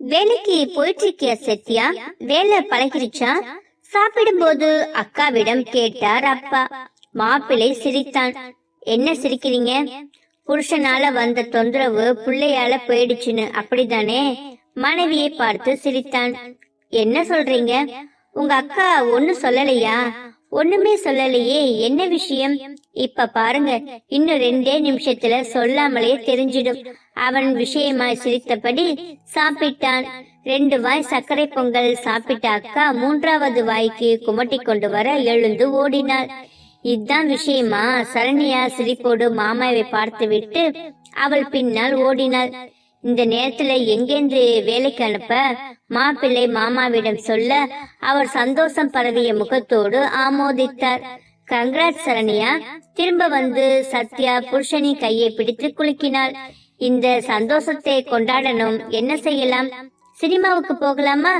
வேலைக்கு போயிட்டு இருக்கிய சத்யா வேலை பழகிருச்சா? சாப்பிடும்போது அக்காவிடம் கேட்டார் அப்பா. மாப்பிள்ளை சிரித்தான். என்ன சிரிக்கிறீங்க? புருஷனால வந்த தொந்தரவு பிள்ளையால போயிடுச்சுன்னு. அப்படிதானே மனைவியை பார்த்து சிரித்தான். என்ன சொல்றீங்க? உங்க அக்கா ஒன்னு சொல்லலையா? ஒண்ணுமே சொல்லலையே. என்ன விஷயம்? இப்ப பாருங்க. இன்னும் ரெண்டே நிமிஷத்துல சொல்லாமலே தெரிஞ்சிடும். அவன் விஷயமாய் சிரித்தபடி சாப்பிட்டான். ரெண்டு வாய் சர்க்கரை பொங்கல் சாப்பிட்ட அக்கா மூன்றாவது வாய்க்கு குமட்டி கொண்டு வர எழுந்து ஓடினாள். இதான் விஷயமா? சரண்யா சிரிப்போடு மாமாவை பார்த்துவிட்டு அவள் பின்னால் ஓடினாள். இந்த நேரத்துல எங்கென்று வேலைக்கு அனுப்ப மாப்பிள்ளை மாமாவிடம் சொல்ல அவர் சந்தோஷம் பரவிய முகத்தோடு ஆமோதித்தார். கங்கராஜ் சரண்யா திரும்ப வந்து சத்யா புருஷனி கையை பிடித்து குலுக்கினாள். இந்த சந்தோஷத்தை கொண்டாடணும் என்ன செய்யலாம்? சினிமாவுக்கு போகலாமா?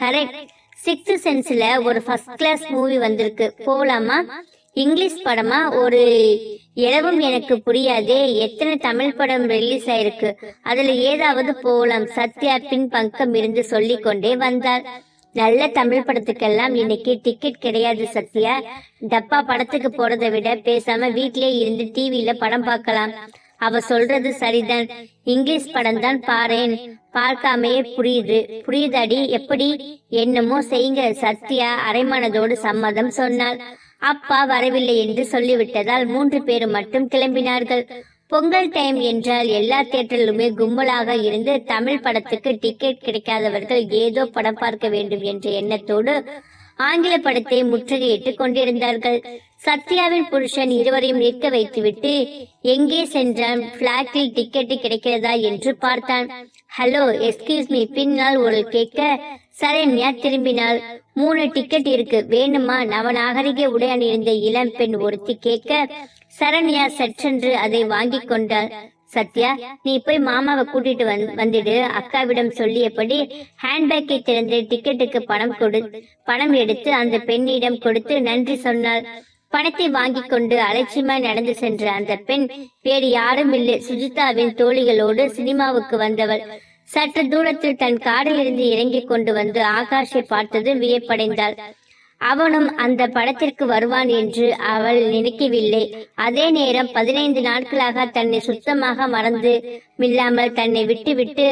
கரெக்ட் சிக்ஸ்த் சென்ஸ்ல ஒரு ஃபர்ஸ்ட் கிளாஸ் மூவி வந்திருக்கு. போகலாமா இங்கிலீஷ் படமா? ஒரு எனவும் எனக்கு புரியாதே எத்தனை தமிழ் படம் ரிலீஸ் ஆயிருக்கு. அதுல ஏதாவது போகலாம் சத்யா பின் பங்கம் இருந்து சொல்லிக்கொண்டே வந்தாள். நல்ல தமிழ் படத்துக்கெல்லாம் இன்னைக்கு டிக்கெட் கிடையாது சத்யா. டப்பா படத்துக்கு போறதை விட பேசாம வீட்லயே இருந்து டிவியில படம் பார்க்கலாம். அவ சொல்றது சரிதான். இங்கிலீஷ் படம் தான் பாரேன். பார்க்காமையே புரியுது. புரியுதாடி? எப்படி? என்னமோ செய்யுங்க சத்யா. அரைமனதோடு சம்மதம் சொன்னாள். அப்பா வரவில்லை என்று சொல்லிவிட்டதால் மூன்று பேரும் மட்டும் கிளம்பினார்கள். பொங்கல் டைம் என்றால் எல்லா தேட்டரிலுமே கும்பலாக இருந்து தமிழ் படத்துக்கு டிக்கெட் கிடைக்காதவர்கள் ஏதோ படம் பார்க்க வேண்டும் என்ற எண்ணத்தோடு ஆங்கில படத்தை முற்றுகையிட்டு கொண்டிருந்தார்கள். சத்யாவின் புருஷன் இருவரையும் நிற்க வைத்துவிட்டு எங்கே சென்றான் பிளாட்டில் டிக்கெட் கிடைக்கிறதா? என்று பார்த்தான். ஹலோ எஸ்கியூஸ் மீ பின்னால் ஒரு கேட்க சரண்யா திரும்பினாள். மூணு டிக்கெட் இருக்கு. வேணுமா? நவநாகரிக உடை அணிந்த இளம் பெண் ஒருத்தி கேட்க சரண்யா சற்றென்று அதை வாங்கி கொண்டாள். சத்யா நீ போய் மாமாவை கூட்டிட்டு வந்து வந்துடு. அக்காவிடம் சொல்லியபடி ஹேண்ட்பேக்கை திறந்து டிக்கெட்டுக்கு பணம் கொடு. பணம் எடுத்து அந்த பெண்ணிடம் கொடுத்து நன்றி சொன்னாள். பணத்தை வாங்கி கொண்டு அலட்சியமாய் நடந்து சென்ற அந்த பெண் வேறு யாரும் இல்லை. சுஜிதாவின் தோழிகளோடு சினிமாவுக்கு வந்தவள். சற்று தூரத்தில் தன் காரிலிருந்து இறங்கிக் கொண்டு வந்து ஆகாஷை பார்த்தது வியப்படைந்தாள். அவனும் அந்த படத்திற்கு வருவான் என்று அவள் நினைக்கவில்லை. அதே நேரம் பதினைந்து நாட்களாக தன்னை சுத்தமாக மறந்து மில்லாமல் தன்னை விட்டுவிட்டு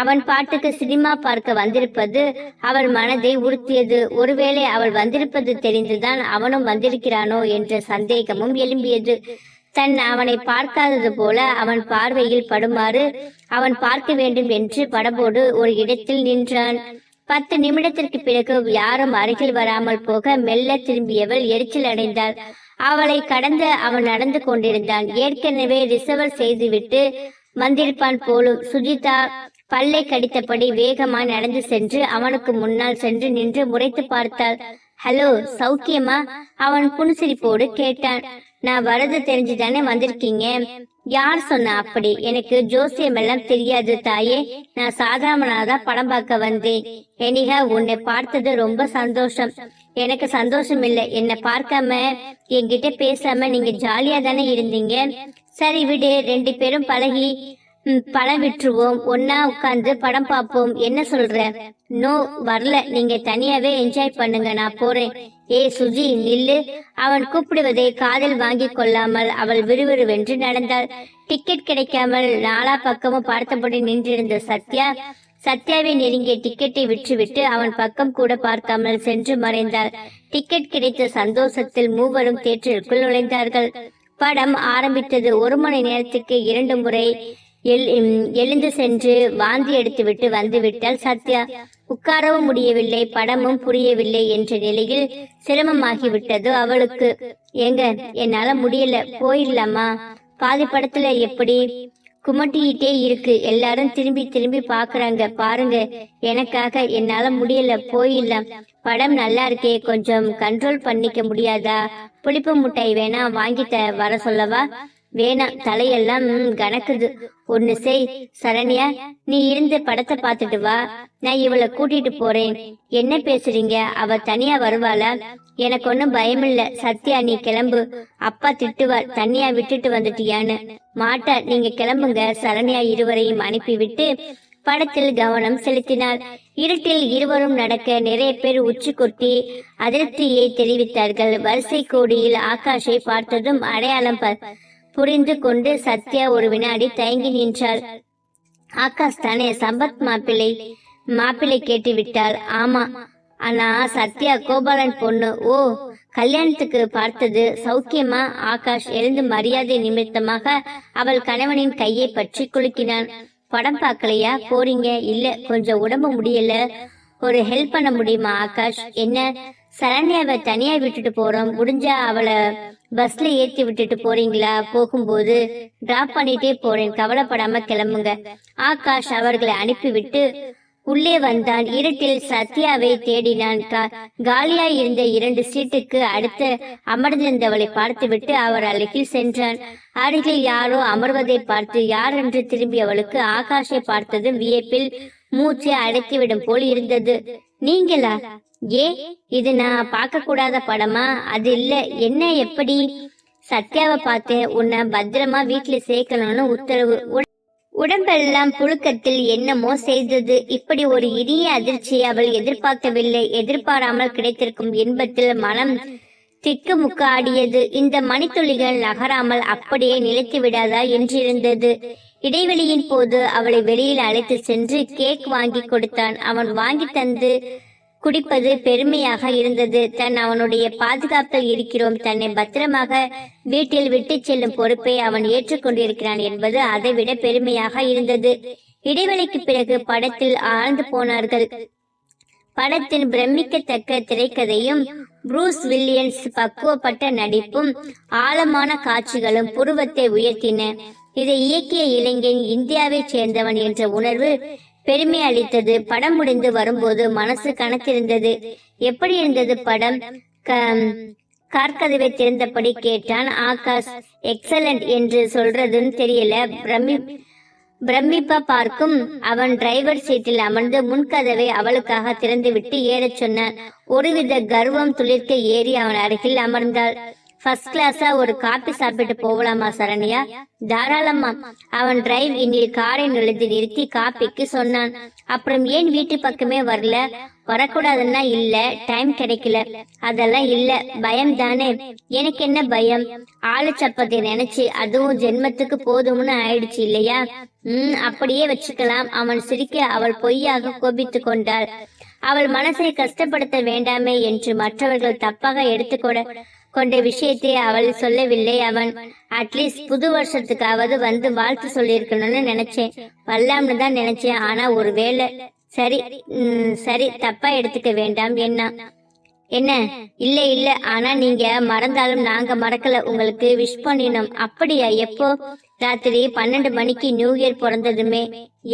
அவன் பாட்டுக்கு சினிமா பார்க்க வந்திருப்பது அவள் மனதை உறுத்தியது. ஒருவேளை அவள் வந்திருப்பது தெரிந்துதான் அவனும் வந்திருக்கிறானோ என்ற சந்தேகமும் எழும்பியது. தன் அவனை பார்க்காதது போல அவன் பார்வையில் படுமாறு அவன் பார்க்க வேண்டும் என்று படபோடு ஒரு இடத்தில் நின்றான். பத்து நிமிடத்திற்கு பிறகு யாரும் அருகில் வராமல் போக மெல்ல திரும்பியவள் எரிச்சல் அடைந்தாள். அவளை கடந்து அவன் நடந்து கொண்டிருந்தான். ஏற்கனவே ரிசர்வல் செய்துவிட்டு வந்திருப்பான் போலும் சுஜிதா பல்லை கடித்தபடி வேகமாய் நடந்து சென்று அவனுக்கு முன்னால் சென்று நின்று முறைத்து பார்த்தாள். ஹலோ சௌக்கியமா? அவன் புன்சிரிப்போடு கேட்டான். நான் வரது தெரிஞ்சுதானே வந்திருக்கீங்க? யார் சொன்ன அப்படி? எனக்கு ஜோசியம் எல்லாம் தெரியாது தாயே. நான் சாதாரணனாதான் படம் பார்க்க வந்தேன். எனிகா உன்னை பார்த்தது ரொம்ப சந்தோஷம். எனக்கு சந்தோஷம் இல்ல. என்னை பார்க்காம என்கிட்ட பேசாம நீங்க ஜாலியா தானே இருந்தீங்க? சரி விடு ரெண்டு பேரும் பழகி பணம் விட்டுருவோம். ஒன்னா உட்கார்ந்து படம் பார்ப்போம். என்ன சொல்ற? நோ வரல. நீங்க தனியாவே என்ஜாய் பண்ணுங்க. நான் போறேன். ஏ சுஜி நில்லு. அவன் கூப்பிடுவதை காதில் வாங்கி கொள்ளாமல் அவள் விறுவிறுவென்று நடந்தாள். டிக்கெட் கிடைக்காமல் நாலா பக்கமும் பார்த்தபடி நின்றிருந்த சத்யா சத்யாவை நெருங்கிய டிக்கெட்டை விற்றுவிட்டு அவன் பக்கம் கூட பார்க்காமல் சென்று மறைந்தாள். டிக்கெட் கிடைத்த சந்தோஷத்தில் மூவரும் தேட்டருக்குள் நுழைந்தார்கள். படம் ஆரம்பித்தது ஒரு மணி நேரத்துக்கு இரண்டு முறை. எல் எழுந்து சென்று வாந்தி எடுத்துவிட்டு வந்துவிட்டால் சத்யா உட்காரவும் முடியவில்லை படமும் புரியவில்லை என்ற நிலையில் சிரமமாகிவிட்டதோ அவளுக்கு. ஏங்க என்னால முடியல போயிடலாமா? பாதி படத்துல எப்படி? குமட்டிக்கிட்டே இருக்கு எல்லாரும் திரும்பி திரும்பி பாக்குறாங்க பாருங்க எனக்காக என்னால முடியல போயிடலாம். படம் நல்லா இருக்கே கொஞ்சம் கண்ட்ரோல் பண்ணிக்க முடியாதா? புளிப்பு முட்டாய் வேணா வாங்கி த வர சொல்லவா? வேணாம் தலையெல்லாம் கணக்குது ஒண்ணு செய் சரண்யா நீ இருந்து படத்தை பார்த்துட்டு வா. நான் இவளை கூட்டிட்டு போறேன். என்ன பேசுறீங்க? அவ தனியா வருவாளா? எனக்கு ஒன்னும் பயமில்ல. சத்யா நீ கிளம்பு. அப்பா திட்டுவார் தனியா விட்டுட்டு வந்துட்டியான்னு. மாட்டா நீங்க கிளம்புங்க. சரண்யா இருவரையும் அனுப்பிவிட்டு படத்தில் கவனம் செலுத்தினார் இருட்டில் இருவரும் நடக்க நிறைய பேர் உச்சி கொட்டி அதிருப்தியை தெரிவித்தார்கள். வரிசை கோடியில் ஆகாஷை பார்த்ததும் அடையாளம் ப- புரிந்து கொண்டு சத்யா ஒரு வினாடி தயங்கி நின்றாள். ஆகாஷ் தானே சம்பத் மாப்பிள்ளை? மாப்பிள்ளை கேட்டு விட்டாள் ஆமா. ஆனா சத்யா கோபாலன் பொண்ணு. ஓ கல்யாணத்துக்கு பார்த்தது. சௌக்கியமா? ஆகாஷ் எழுந்து மரியாதை நிமித்தமாக அவள் கணவனின் கையை பற்றி குலுக்கினான். படம் பார்க்கலையா? போறீங்க? இல்ல கொஞ்சம் உடம்பு முடியல. ஒரு ஹெல்ப் பண்ண முடியுமா ஆகாஷ்? என்ன? சரண்யாவை தனியா விட்டுட்டு போறோம். முடிஞ்சா அவளை பஸ்ல ஏத்தி விட்டுட்டு போறீங்களா? போகும்போது டிராப் பண்ணிட்டே போறேன். கவலைப்படாம கிளம்புங்க. ஆகாஷ் அவர்களை அனுப்பிவிட்டு உள்ளே வந்தான். இருட்டில் சத்யாவை தேடினான். கா- காலியாய் இருந்த இரண்டு சீட்டுக்கு அடுத்து அமர்ந்திருந்தவளை பார்த்துவிட்டு அவர் அருகில் சென்றான். அருகில் யாரோ அமர்வதை பார்த்து யார் என்று திரும்பியவளுக்கு ஆகாஷை பார்த்ததும் வியப்பில் மூச்சை அடைத்துவிடும் போல் இருந்தது. நீங்களா? ஏ இது நான் பார்க்க கூடாத படமா? அது இல்ல என்ன எப்படி? சத்யாவை பார்த்து உன்னை பத்திரமா வீட்டுல சேர்க்கணும்னு உத்தரவு. உடம்பெல்லாம் புழுக்கத்தில் என்னமோ செய்தது. இப்படி ஒரு இனிய அதிர்ச்சி அவள் எதிர்பார்க்கவில்லை. எதிர்பாராமல் கிடைத்திருக்கும் இன்பத்தில் மனம் திக்குமுக்காடியது. இந்த மணித்துளிகள் நகராமல் அப்படியே நிலைத்து விடாதா என்றிருந்தது. இடைவெளியின் போது அவளை வெளியில் அழைத்து சென்று கேக் வாங்கி கொடுத்தான். அவன் வாங்கி தந்து குடிப்பது பெருமையாக இருந்தது. தன் அவனுடைய பாதுகாப்பில் இருக்கிறோம். தன்னை பத்திரமாக வீட்டில் விட்டு செல்லும் பொறுப்பை அவன் ஏற்றுக்கொண்டிருக்கிறான் என்பது அதைவிட பெருமையாக இருந்தது. இடைவெளிக்கு பிறகு படத்தில் ஆழ்ந்து போனார்கள். படத்தின் பிரமிக்கத்தக்க திரைக்கதையும் புரூஸ் வில்லியன்ஸ் பக்குவப்பட்ட நடிப்பும் ஆழமான காட்சிகளும் புருவத்தை உயர்த்தின. இதை இயக்கிய இளைஞன் இந்தியாவைச் சேர்ந்தவன் என்ற உணர்வு பெருமை அளித்தது. படம் முடிந்து வரும்போது மனசு கனத்திருந்தது. எப்படி இருந்தது படம்? கார்கதவை திறந்தபடி கேட்டான் ஆகாஷ். எக்ஸலண்ட் என்று சொல்றதுன்னு தெரியல. பிரமி பிரமிப்பா பார்க்கும். அவன் டிரைவர் சீட்டில் அமர்ந்து முன்கதவை அவளுக்காக திறந்துவிட்டு ஏறச் சொன்னான். ஒருவித கர்வம் துளிர்க்க ஏறி அவன் அருகில் அமர்ந்தாள். ஃபர்ஸ்ட் கிளாஸா ஒரு காபி சாப்பிட்டு போகலாமா சரண்யா? தாராளமா அவன் டிரைவ் இன்னில் காரை நுழைந்து நிறுத்தி காப்பிக்கு சொன்னான். அப்புறம் ஏன் வீட்டு பக்கமே வரல? வரக்கூடாதுன்னா இல்ல டைம் கிடைக்கல. அதெல்லாம் இல்ல பயம் தானே எனக்கு என்ன பயம்? ஆளு சப்பத்தை நினைச்சு அதுவும் ஜென்மத்துக்கு போதும்னு ஆயிடுச்சு இல்லையா? ம் அப்படியே வச்சுக்கலாம். அவன் சிரிக்க அவள் பொய்யாக கோபித்து கொண்டாள். அவள் மனசை கஷ்டப்படுத்த வேண்டாமே என்று மற்றவர்கள் தப்பாக எடுத்துக்கொட கொண்ட விஷயத்தை அவள் சொல்லவில்லை. அவன் அட்லீஸ்ட் புது வருஷத்துக்காவது வந்து வாழ்த்து சொல்லியிருக்கணும்னு நினைச்சேன். வரலாம்னு தான் நினைச்சேன். ஆனா ஒருவேளை சரி ம், சரி தப்பா எடுத்துக்க வேண்டாம் என்ன. என்ன? இல்ல இல்ல. ஆனா நீங்க மறந்தாலும் நாங்க மறக்கல. உங்களுக்கு விஷ் பண்ணினோம். அப்படியா? எப்போ? ராத்திரி பன்னெண்டு மணிக்கு நியூ இயர் பிறந்ததுமே.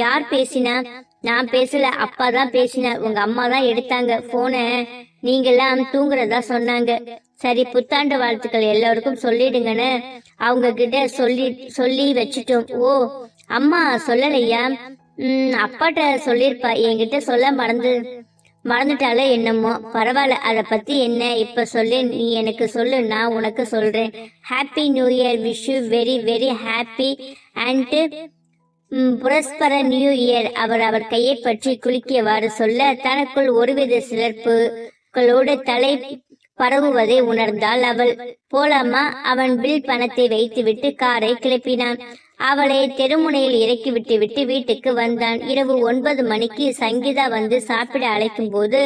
யார் பேசினா? நான் பேசல அப்பா தான் பேசினார். உங்க அம்மா தான் எடுத்தாங்க போன. நீங்கெல்லாம் தூங்குறதா சொன்னாங்க. சரி புத்தாண்டு வாழ்த்துக்கள் எல்லாருக்கும் சொல்லிடுங்கன்னு அவங்க கிட்ட சொல்லி சொல்லி வச்சுட்டோம். ஓ அம்மா சொல்லலையா? உம் அப்பாட்ட சொல்லிருப்பா. என்கிட்ட சொல்ல மறந்து மறந்துட்டாலே என்னமோ. பரவாயில்ல அதை பத்தி என்ன? இப்ப சொல்லு நீ எனக்கு சொல்லு நான் உனக்கு சொல்றேன். Happy new year wish you very very happy and prosperous new year அவர் அவர் கையை பற்றி குலுக்கியவாறு சொல்ல தனக்குள் ஒருவித சிலர்ப்புகளோடு தலை பரவுவதை உணர்ந்தாள் அவள் போலாமா அவன் பில் பணத்தை வைத்துவிட்டு காரை கிளப்பினான். அவளை தெருமுனையில் இறக்கி விட்டு விட்டு வீட்டுக்கு வந்தான். இரவு ஒன்பது மணிக்கு சங்கீதா வந்து சாப்பிட அழைக்கும் போது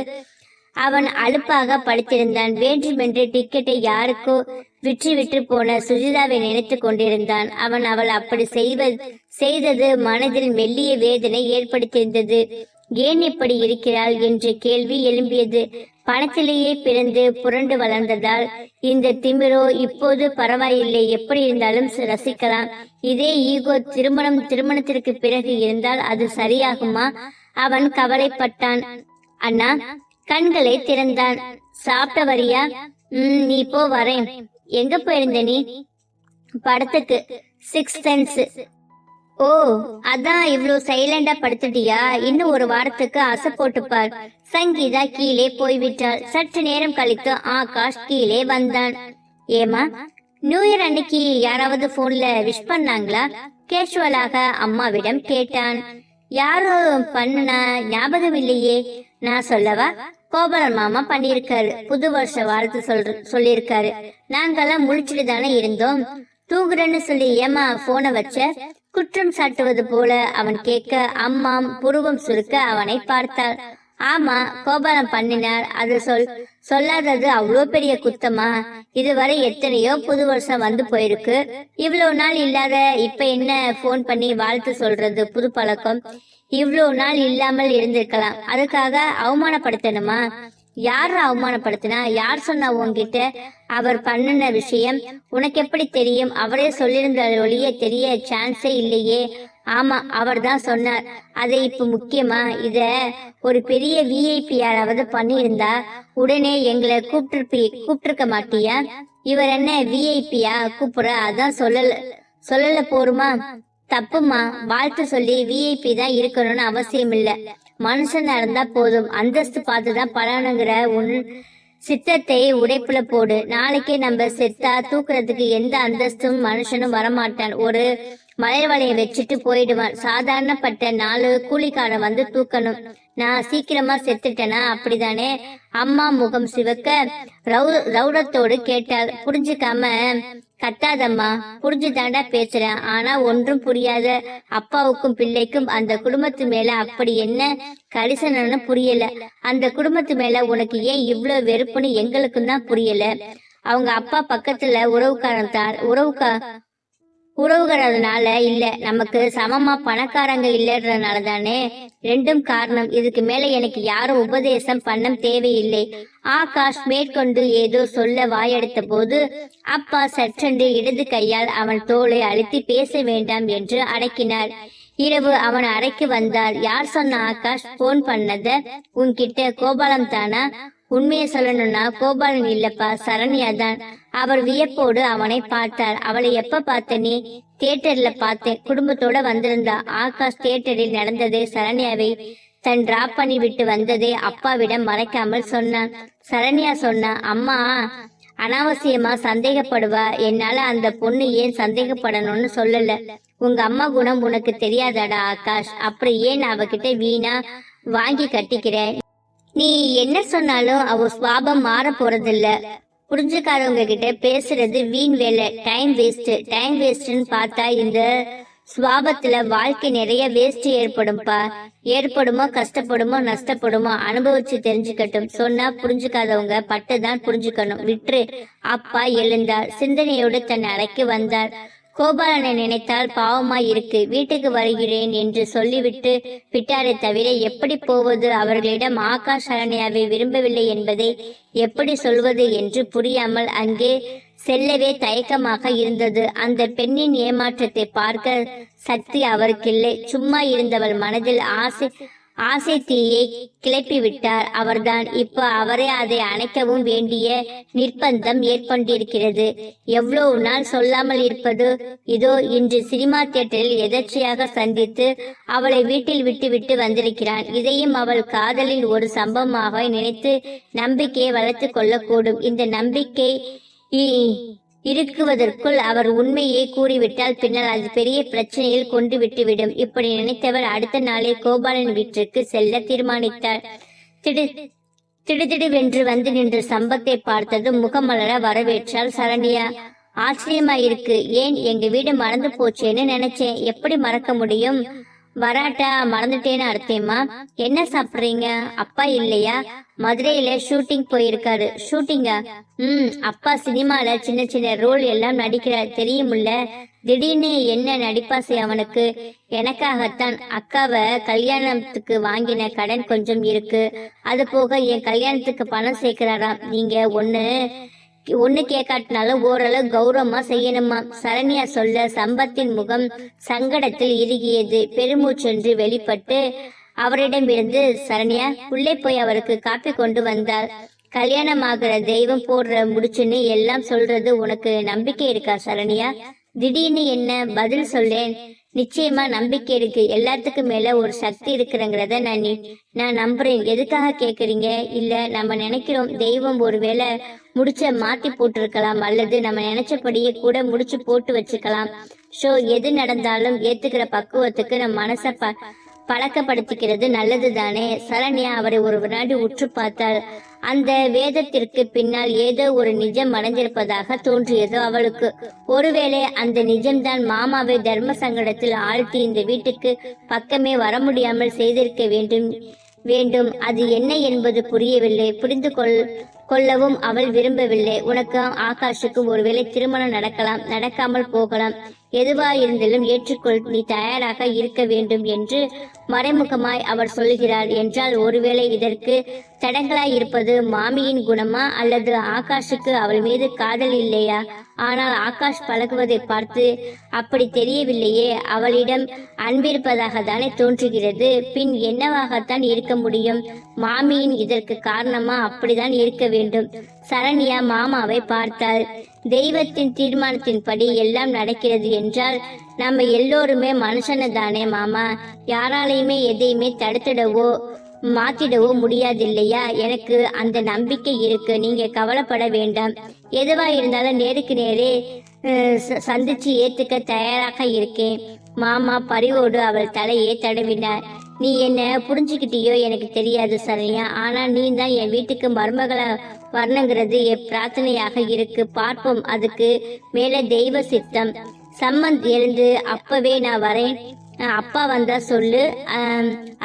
அவன் அலுப்பாக படுத்திருந்தான். வேண்டுமென்று டிக்கெட்டை யாருக்கோ விற்று விற்று போன சுஜிதாவை நினைத்து கொண்டிருந்தான். அவன் அவள் அப்படி செய்வது செய்தது மனதில் மெல்லிய வேதனை ஏற்படுத்தியிருந்தது. ஏன் இப்படி இருக்கிறாள் என்ற கேள்வி எழும்பியது. பணத்திலேயே பிறந்து புரண்டு வளர்ந்ததால் இந்த திமிரோ இப்போது பரவாயில்லை. எப்படி இருந்தாலும் ரசிக்கலாம். இதே ஈகோ திருமணம் திருமணத்திற்கு பிறகு இருந்தால் அது சரியாகுமா? அவன் கவலைப்பட்டான். அண்ணா கண்களை திறந்தான். சாப்பிட்ட வரியா? உம் நீ போ வரேன். எங்க போயிருந்த நீ படத்துக்கு. சிக்ஸ் சென்ஸ் ஓ அதான் இவ்ளோ சைலண்டா படுத்துட்டியா? இன்னும் ஒரு வாரத்துக்கு அசை போட்டுப்பார். சங்கீதா கீழே போய்விட்டாள். சற்று நேரம் கழித்து ஆகாஷ் கீழே வந்தான். ஏமா நியூ இயர் அன்னைக்கு யாராவது போன்ல விஷ் பண்ணாங்களா? கேஷுவலாக அம்மாவிடம் கேட்டான். யாரும் பண்ணுனா ஞாபகம் இல்லையே. நான் சொல்லவா? கோபாலன் மாமா பண்ணியிருக்காரு. புது வருஷ வாழ்த்து சொல்ற சொல்லியிருக்காரு. நாங்கெல்லாம் முழிச்சிட்டு தானே இருந்தோம். தூங்குறேன்னு சொல்லி ஏமா போனை வச்ச? குற்றம் சாட்டுவது போல அவன் கேட்க அம்மாம் புருவம் சுருக்க அவனை பார்த்தாள். ஆமா கோபாலம் பண்ணினார். அது சொல் சொல்லாதது அவ்வளோ பெரிய குத்தமா? இதுவரை எத்தனையோ புது வருஷம் வந்து போயிருக்கு. இவ்வளவு நாள் இல்லாத இப்ப என்ன ஃபோன் பண்ணி வாழ்த்து சொல்றது புது பழக்கம்? இவ்வளவு நாள் இல்லாமல் இருந்திருக்கலாம். அதுக்காக அவமானப்படுத்தணுமா? யார் அவமானப்படுத்தினா? யார் சொன்னா உன்கிட்ட அவர் பண்ணின விஷயம்? உனக்கு எப்படி தெரியும்? அவரே சொல்லியிருந்த ஒளிய தெரிய சான்ஸே இல்லையே. ஆமா அவர் தான் சொன்னார். அதை இப்ப முக்கியமா இத ஒரு பெரிய விஐபி யாராவது பண்ணியிருந்தா உடனே எங்களை கூப்பிட்டு கூப்பிட்டுருக்க மாட்டியா? இவர் என்ன விஐபியா கூப்பிடுற? அதான் சொல்லல சொல்லல போருமா? தப்புமா வாழ்த்து சொல்லி விஐபி தான் இருக்கணும்னு அவசியம் இல்ல. மனுஷனா இருந்தா போதும். அந்தஸ்து பார்த்துதான் பலனுங்கிற உன் சித்தத்தை உடைப்புல போடு. நாளைக்கே நம்ம செத்தா தூக்குறதுக்கு எந்த அந்தஸ்தும் மனுஷனும் வரமாட்டான். ஒரு மலை வலைய வச்சுட்டு போயிடுவான். சாதாரணப்பட்ட நாலு கூலிக்காரன் வந்து தூக்கணும். நான் சீக்கிரமா செத்துட்டேனா? அப்படிதானே? அம்மா முகம் சிவக்க ரௌ- ரௌடத்தோடு கேட்டாள். புரிஞ்சுக்காம கத்தாதம்மா புரிஞ்சுதாண்டா பேசுறேன். ஆனா ஒன்றும் புரியாத அப்பாவுக்கும் பிள்ளைக்கும் அந்த குடும்பத்து மேல அப்படி என்ன கரிசனம்னு புரியல. அந்த குடும்பத்து மேல உனக்கு ஏன் இவ்வளவு வெறுப்புன்னு எங்களுக்கும் தான் புரியல. அவங்க அப்பா பக்கத்துல உறவுக்காரன் தான் உறவுக்கா உறவுகிறதுனால இல்ல நமக்கு சமமா பணக்காரங்க இல்லைன்றதுனால தானே. ரெண்டும் காரணம். இதுக்கு மேல எனக்கு யாரும் உபதேசம் பண்ண தேவையில்லை. ஆகாஷ் மேற்கொண்டு ஏதோ சொல்ல வாயெடுத்த போது அப்பா சற்றென்று இடது கையால் அவன் தோலை அழுத்தி பேச வேண்டாம் என்று அடக்கினார். இரவு அவன் அறைக்கு வந்தால் யார் சொன்ன ஆகாஷ் போன் பண்ணத? உன்கிட்ட கோபாலம் தானா உண்மையை சொல்லணும்னா கோபாலன் இல்லப்பா சரண்யா தான். அவர் வியப்போடு அவனை பார்த்தார். அவளை எப்ப பார்த்த நீ? தியேட்டர்ல பார்த்தேன். குடும்பத்தோட வந்திருந்தா. ஆகாஷ் தியேட்டரில் நடந்தது சரண்யாவை தன் டிராப் பண்ணி விட்டு வந்ததை அப்பாவிடம் மறைக்காமல் சொன்னான். சரண்யா சொன்னா அம்மா அனாவசியமா சந்தேகப்படுவா? என்னால அந்த பொண்ணு ஏன் சந்தேகப்படணும்னு சொல்லல. உங்க அம்மா குணம் உனக்கு தெரியாதாடா ஆகாஷ்? அப்புறம் ஏன் அவகிட்ட வீணா வாங்கி கட்டிக்கிறேன் நீ என்ன சொன்னாலும் அவ சுவாபம் மாற போறதில்ல. புரிஞ்சுக்காதவங்க கிட்ட பேசுறது வீண் வேலை டைம் வேஸ்ட் டைம் வேஸ்ட்னு பார்த்தா இந்த சுவாபத்துல வாழ்க்கை நிறைய வேஸ்ட் ஏற்படும்பா. ஏற்படுமோ கஷ்டப்படுமோ நஷ்டப்படுமோ அனுபவிச்சு தெரிஞ்சுக்கட்டும். சொன்னா புரிஞ்சுக்காதவங்க பட்டுதான் புரிஞ்சுக்கணும். விட்டுரு. அப்பா எழுந்தார். சிந்தனையோடு தன் அறைக்கு வந்தார். கோபாலனை நினைத்தால் பாவமா இருக்கு. வீட்டுக்கு வருகிறேன் என்று சொல்லிவிட்டு விட்டாரே தவிர எப்படி போவது? அவர்களிடம் ஆகாஷ் சரண்யாவை விரும்பவில்லை என்பதை எப்படி சொல்வது என்று புரியாமல் அங்கே செல்லவே தயக்கமாக இருந்தது. அந்த பெண்ணின் ஏமாற்றத்தை பார்க்க சக்தி அவருக்கில்லை. சும்மா இருந்தவள் மனதில் ஆசை ஆசை தீயை கிளப்பி விட்டார் அவர்தான் இப்போ அவரே அதை அணைக்கவும் வேண்டிய நிர்பந்தம் ஏற்பட்டிருக்கிறது. எவ்வளவு நாள் சொல்லாமல் இருப்பது இதோ இன்று சினிமா தியேட்டரில் எதர்ச்சியாக சந்தித்து அவளை வீட்டில் விட்டுவிட்டு வந்திருக்கிறான். இதையும் அவள் காதலின் ஒரு சம்பவமாக நினைத்து நம்பிக்கையை வளர்த்துக் கொள்ளக்கூடும். இந்த நம்பிக்கை இ- இருக்குவதற்குள் அவர் உண்மையை கூறிவிட்டால் பின்னர் அது பெரிய பிரச்சனையில் கொண்டு விட்டுவிடும். இப்படி நினைத்தவர் அடுத்த நாளே கோபாலன் வீட்டிற்கு செல்ல தீர்மானித்தார். திடு திடுதிடுவென்று வந்து நின்ற சம்பத்தை பார்த்ததும் முகமலர வரவேற்றால் சரண்யா ஆச்சரியமா இருக்கு ஏன் எங்க வீடு மறந்து போச்சேன்னு நினைச்சேன். எப்படி மறக்க முடியும்? வராட்டா மறந்துட்டேன்னு அர்த்தமா என்ன சாப்பிடுறீங்க? அப்பா இல்லையா? மதுரையில ஷூட்டிங் போயிருக்காரு. ஷூட்டிங்கா? ம் அப்பா சினிமால சின்ன சின்ன ரோல் எல்லாம் நடிக்கிறார். தெரியுமில்ல? திடீர்னு என்ன நடிப்பாசை அவனுக்கு? எனக்காகத்தான். அக்காவை கல்யாணத்துக்கு வாங்கின கடன் கொஞ்சம் இருக்கு. அது போக என் கல்யாணத்துக்கு பணம் சேர்க்கிறாராம். நீங்க ஒன்னு ஒண்ணு கேட்காட்டினாலும் ஓரளவு கௌரவமா செய்யணுமா? சரண்யா சொல்ல சம்பத்தின் முகம் சங்கடத்தில் இறுகியது. பெருமூச்சென்று வெளிப்பட்டு அவரிடமிருந்து சரண்யா உள்ளே போய் அவருக்கு காப்பி கொண்டு வந்தாள் கல்யாணமாகிற தெய்வம் போடுற முடிச்சுன்னு எல்லாம் சொல்றது உனக்கு நம்பிக்கை இருக்கா சரண்யா? திடீர்னு என்ன பதில் சொல்லேன். நிச்சயமா நம்பிக்கை இருக்கு. எல்லாத்துக்கும் மேல ஒரு சக்தி இருக்கிறங்கிறத நான் நான் நம்புறேன். எதுக்காக கேக்குறீங்க? இல்ல நம்ம நினைக்கிறோம் தெய்வம் ஒருவேளை முடிச்ச மாத்தி போட்டிருக்கலாம் அல்லது நம்ம நினைச்சபடியே கூட முடிச்சு போட்டு வச்சுக்கலாம். ஷோ எது நடந்தாலும் ஏத்துக்கிற பக்குவத்துக்கு நம்ம மனசை ப பழக்கப்படுத்திக்கிறது நல்லது தானே சரண்யா அவரை ஒரு வினாடி உற்று பார்த்தாள். அந்த வேதத்திற்கு பின்னால் ஏதோ ஒரு நிஜம் மறைந்திருப்பதாக தோன்றியது அவளுக்கு. ஒருவேளை அந்த நிஜம்தான் மாமாவை தர்ம சங்கடத்தில் ஆழ்த்தி இந்த வீட்டுக்கு பக்கமே வர முடியாமல் செய்திருக்க வேண்டும் வேண்டும். அது என்ன என்பது புரியவில்லை. புரிந்து கொள் கொல்லவும் அவள் விரும்பவில்லை. உனக்கு ஆகாஷுக்கும் ஒருவேளை திருமணம் நடக்கலாம் நடக்காமல் போகலாம். எதுவா இருந்தாலும் ஏற்றுக்கொள் நீ தயாராக இருக்க வேண்டும் என்று மறைமுகமாய் அவர் சொல்கிறார். என்றால் ஒருவேளை இதற்கு தடங்களாய் இருப்பது மாமியின் குணமா அல்லது ஆகாஷுக்கு அவள் மீது காதல் இல்லையா? ஆனால் ஆகாஷ் பழகுவதை பார்த்து அப்படி தெரியவில்லையே அவளிடம் அன்பிருப்பதாக தானே தோன்றுகிறது. பின் என்னவாகத்தான் இருக்க முடியும்? மாமியின் இதற்கு காரணமா? அப்படிதான் இருக்க வேண்டும். சரண்யா மாமாவை பார்த்தாள். தெய்வத்தின் தீர்மானத்தின்படி எல்லாம் நடக்கிறது என்றால் நம்ம எல்லோருமே மனுஷன தானே மாமா. யாராலையுமே எதையுமே தடுத்துடவோ மாத்திடவோ முடியாது இல்லையா எனக்கு அந்த நம்பிக்கை இருக்கு. நீங்க கவலைப்பட வேண்டாம். எதுவா இருந்தாலும் நேருக்கு நேரே ச- சந்திச்சு ஏத்துக்க தயாராக இருக்கேன். மாமா பரிவோடு அவள் தலையை தடவினார். நீ என்ன புரிஞ்சுக்கிட்டியோ எனக்கு தெரியாது சரண்யா. ஆனா நீ தான் என் வீட்டுக்கு மருமகளை வரணுங்கிறது என் பிரார்த்தனையாக இருக்கு. பார்ப்போம் அதுக்கு மேல தெய்வ சித்தம். சம்மந்த் எழுந்து அப்பவே நான் வரேன். அப்பா வந்தா சொல்லு.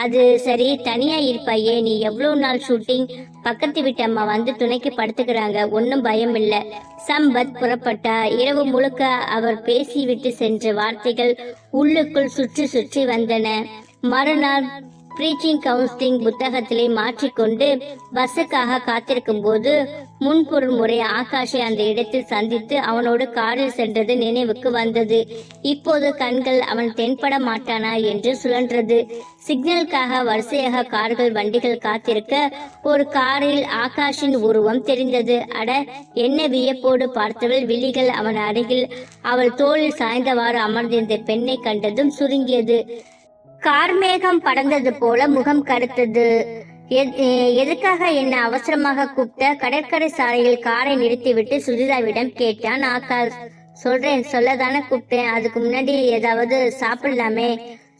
அது சரி தனியா இருப்பாயே நீ எவ்வளவு நாள் ஷூட்டிங் பக்கத்து வீட்டு அம்மா வந்து துணைக்கு படுத்துக்கிறாங்க. ஒன்னும் பயம் இல்ல. சம்பத் புறப்பட்டா. இரவு முழுக்க அவர் பேசிவிட்டு சென்ற வார்த்தைகள் உள்ளுக்குள் சுற்றி சுற்றி வந்தன. மறுநாள் ப்ரீச்சிங் கவுன்சிலிங் புத்தகத்திலே மாற்றிக்கொண்டு பஸ்ஸுக்காக காத்திருக்கும் போது முன்பொரு முறை ஆகாஷை அந்த இடத்தில் சந்தித்து அவனோடு காரில் சென்றது நினைவுக்கு வந்தது. இப்போது கண்கள் அவன் தென்பட மாட்டானா என்று சுழன்றது. சிக்னலுக்காக வரிசையாக கார்கள் வண்டிகள் காத்திருக்க ஒரு காரில் ஆகாஷின் உருவம் தெரிந்தது. அட என்ன வியப்போடு பார்த்தவள் விழிகள் அவன் அருகில் அவள் தோளில் சாய்ந்தவாறு அமர்ந்திருந்த பெண்ணை கண்டதும் சுருங்கியது. கார்மேகம் படர்ந்தது போல முகம் கருத்தது. எதுக்காக என்ன அவசரமாக கூப்பிட்ட? கடற்கரை சாலையில் காரை நிறுத்திவிட்டு சுஜிதாவிடம் கேட்டான் ஆகாஷ். சொல்றேன் சொல்லதானே கூப்பிட்டேன். அதுக்கு முன்னாடி ஏதாவது சாப்பிடலாமே?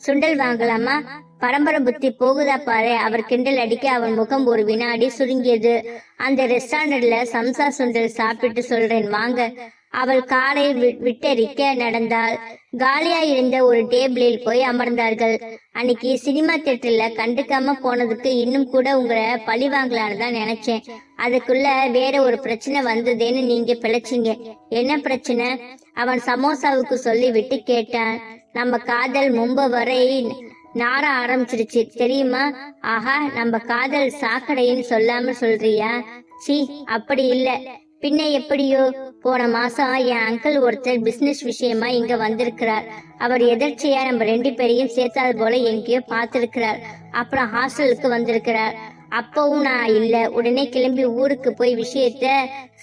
சுண்டல் வாங்கலாமா? பரம்பரை புத்தி போகுதா பாரு? அவர் கிண்டல் அடிக்க அவன் முகம் ஒரு வினாடி சுருங்கியது. அந்த ரெஸ்டாரண்ட்ல சம்சா சுண்டல் சாப்பிட்டு சொல்றேன் வாங்க. அவள் காலை வி- விட்டெரிக்க நடந்தாள். காலியா இருந்த ஒரு டேபிளில் போய் அமர்ந்தார்கள். அன்னைக்கு சினிமா தியேட்டர்ல கண்டுக்காம போனதுக்கு இன்னும் கூட உங்களை பழி வாங்கலான்னு தான் நினைச்சேன். அதுக்குள்ள வேற ஒரு பிரச்சனை வந்ததேன்னு நீங்க பிழைச்சிங்க. என்ன பிரச்சனை? அவன் சமோசாவுக்கு சொல்லி விட்டு கேட்டான். நம்ம காதல் முன்பு வரை நார ஆரம்பிச்சிருச்சு. தெரியுமா? ஆஹா நம்ம காதல் சாக்கடைன்னு சொல்லாம சொல்றியா? சி அப்படி இல்ல. பின்ன எப்படியோ போன மாசம் என் அங்கிள் ஒருத்தர் பிசினஸ் விஷயமா இங்க வந்திருக்கிறார். அவர் எதர்ச்சியா நம்ம ரெண்டு பேரையும் சேர்த்தாது போல எங்கேயோ பார்த்திருக்கிறார். அப்புறம் ஹாஸ்டலுக்கு வந்திருக்கிறார். அப்பவும் நான் இல்ல. உடனே கிளம்பி ஊருக்கு போய் விஷயத்த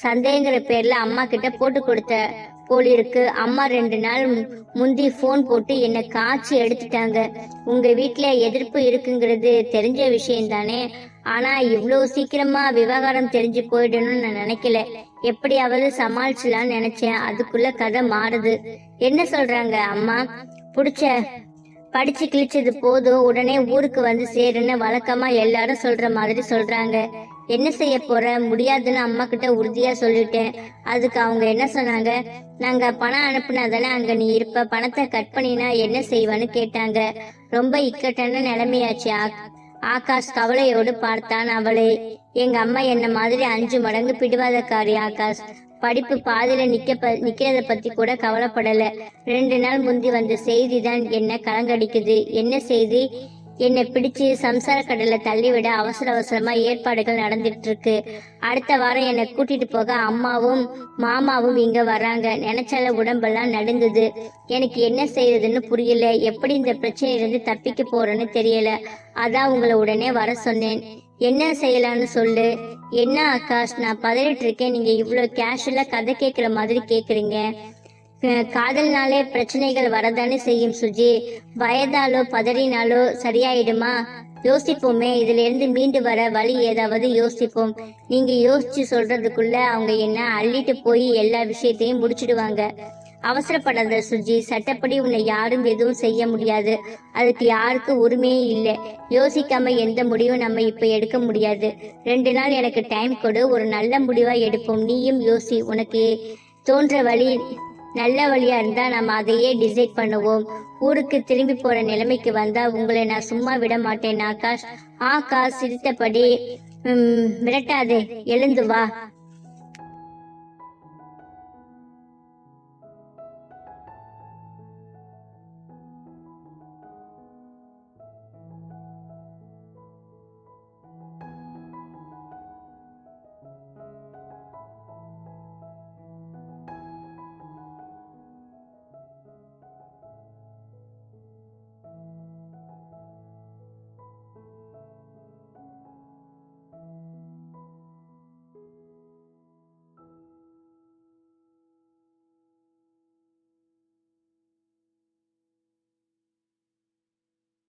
சந்தேகங்கிற பேர்ல அம்மா கிட்ட போட்டு கொடுத்த போலிருக்கு. அம்மா ரெண்டு நாள் முந்தி ஃபோன் போட்டு என்னை காய்ச்சி எடுத்துட்டாங்க. உங்க வீட்டுல எதிர்ப்பு இருக்குங்கிறது தெரிஞ்ச விஷயம் தானே ஆனா இவ்வளவு சீக்கிரமா விவகாரம் தெரிஞ்சு போயிடணும்னு நான் நினைக்கல. எப்படியாவது சமாளிச்சலாம்னு நினைச்சேன். அதுக்குள்ள கதை மாறுது. என்ன சொல்றாங்க அம்மா? புடிச்ச படிச்சு கிழிச்சது போதும். உடனே ஊருக்கு வந்து சேருன்னு வழக்கமா எல்லாரும் சொல்ற மாதிரி சொல்றாங்க. என்ன செய்ய போற? முடியாதுன்னு அம்மா கிட்ட உறுதியா சொல்லிட்டேன். அதுக்கு அவங்க என்ன சொன்னாங்க? நாங்க பணம் அனுப்புனா தானே அங்க நீ இருப்ப. பணத்தை கட் பண்ணினா என்ன செய்வேன்னு கேட்டாங்க. ரொம்ப இக்கட்டான நிலைமையாச்சு ஆகாஷ் கவலையோடு பார்த்தான் அவளை. எங்க அம்மா என்ன மாதிரி அஞ்சு மடங்கு பிடிவாதக்காரி ஆகாஷ். படிப்பு பாதியில நிக்க ப- நிக்கிறத பத்தி கூட கவலைப்படல. ரெண்டு நாள் முந்தி வந்த செய்தி தான் என்ன கலங்கடிக்குது. என்ன செய்தி? என்னை பிடிச்சு சம்சார கடல்ல தள்ளிவிட அவசர அவசரமா ஏற்பாடுகள் நடந்துட்டு இருக்கு அடுத்த வாரம் என்னை கூட்டிட்டு போக அம்மாவும் மாமாவும் இங்க வராங்க. நினைச்சால உடம்பெல்லாம் நடுங்குது. எனக்கு என்ன செய்யறதுன்னு புரியல. எப்படி இந்த பிரச்சனையிலிருந்து தப்பிக்க போறேன்னு தெரியல. அதான் உங்களை உடனே வர சொன்னேன். என்ன செய்யலாம்னு சொல்லு. என்ன ஆகாஷ் நான் பதறிட்டு இருக்கேன். நீங்க இவ்வளவு கேஷுவலா கதை கேக்குற மாதிரி கேக்குறீங்க. காதல்னாலே பிரச்சனைகள் வரதானே செய்யும் சுஜி. வயதாலோ பதறினாலோ சரியாயிடுமா? யோசிப்போமே. இதுல இருந்து மீண்டு வர வழி ஏதாவது யோசிப்போம். நீங்க யோசிச்சு சொல்றதுக்குள்ள அவங்க என்ன அள்ளிட்டு போய் எல்லா விஷயத்தையும் முடிச்சிடுவாங்க. அவசரப்படாத சுஜி. சட்டப்படி உன்னை யாரும் எதுவும் செய்ய முடியாது. அதுக்கு யாருக்கு உரிமையே இல்லை. யோசிக்காம எந்த முடிவும் நம்ம இப்ப எடுக்க முடியாது. ரெண்டு நாள் எனக்கு டைம் கொடு. ஒரு நல்ல முடிவா எடுப்போம். நீயும் யோசி. உனக்கு தோன்ற வழி நல்ல வழியா இருந்தா நம்ம அதையே டிசைட் பண்ணுவோம். ஊருக்கு திரும்பி போற நிலைமைக்கு வந்தா உங்களை நான் சும்மா விட மாட்டேன் ஆகாஷ். ஆகாஷ் சிரித்தபடி "ம், மிரட்டாதே எழுந்து வா.